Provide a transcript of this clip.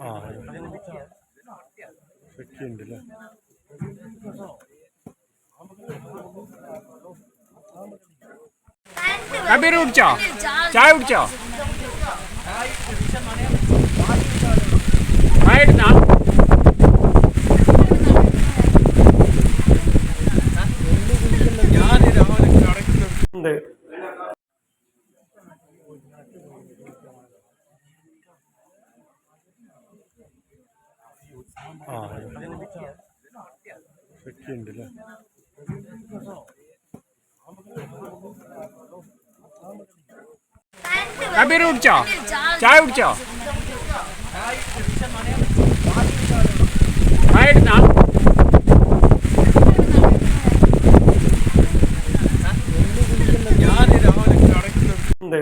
ആ ഒക്കെ ഉണ്ടല്ലേ കബീർ കുടിച്ചോ? ചായ കുടിച്ചോ? ചായ എടുത്താ? ഉണ്ട് ആ. ഒക്കെ ഉണ്ടല്ലേ കബീർ കുടിച്ചോ? ചായ കുടിച്ചോ? ചായ എടുത്താ ഉണ്ട്.